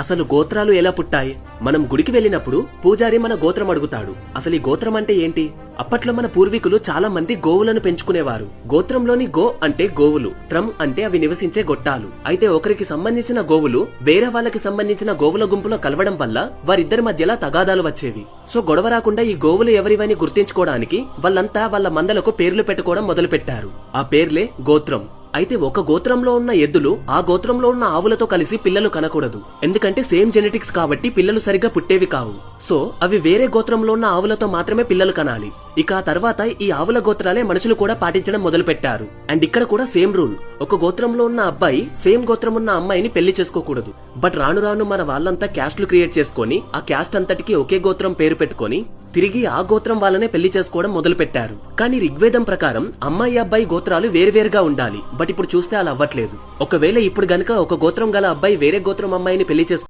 అసలు గోత్రాలు ఎలా పుట్టాయి? మనం గుడికి వెళ్ళినప్పుడు పూజారి మన గోత్రం అడుగుతాడు. అసలు ఈ గోత్రం అంటే ఏంటి? అప్పట్లో మన పూర్వీకులు చాలా మంది గోవులను పెంచుకునేవారు. గోత్రంలోని గో అంటే గోవులు త్రం అంటే అవి నివసించే గొట్టాలు. అయితే ఒకరికి సంబంధించిన గోవులు వేరే వాళ్ళకి సంబంధించిన గోవుల గుంపులో కలవడం వల్ల వారిద్దరి మధ్యలా తగాదాలు వచ్చేవి. సో గొడవ రాకుండా ఈ గోవులు ఎవరివని గుర్తించుకోవడానికి వాళ్ళంతా వాళ్ళ మందలకు పేర్లు పెట్టుకోవడం మొదలుపెట్టారు. ఆ పేర్లే గోత్రం. అయితే ఒక గోత్రంలో ఉన్న ఎద్దులు ఆ గోత్రంలో ఉన్న ఆవులతో కలిసి పిల్లలు కనకూడదు. ఎందుకంటే సేమ్ జెనెటిక్స్ కాబట్టి పిల్లలు సరిగ్గా పుట్టేవి కావు. సో అవి వేరే గోత్రంలో ఉన్న ఆవులతో మాత్రమే పిల్లలు కనాలి. ఇక ఆ తర్వాత ఈ ఆవుల గోత్రాలే మనుషులు కూడా పాటించడం మొదలు పెట్టారు అండ్ ఇక్కడ కూడా సేమ్ రూల్. ఒక గోత్రంలో ఉన్న అబ్బాయి సేమ్ గోత్రం ఉన్న అమ్మాయిని పెళ్ళి చేసుకోకూడదు. బట్ రాను రాను మన వాళ్ళంతా క్యాస్ట్లు క్రియేట్ చేసుకొని ఆ క్యాస్ట్ అంతటికి ఒకే గోత్రం పేరు పెట్టుకొని తిరిగి ఆ గోత్రం వాళ్ళనే పెళ్ళి చేసుకోవడం మొదలు పెట్టారు కానీ ఋగ్వేదం ప్రకారం అమ్మాయి అబ్బాయి గోత్రాలు వేరువేరుగా ఉండాలి. బట్ ఇప్పుడు చూస్తే అలా అవ్వట్లేదు. ఒకవేళ ఇప్పుడు గనక ఒక గోత్రం గల అబ్బాయి వేరే గోత్రం అమ్మాయిని పెళ్ళి చేసుకో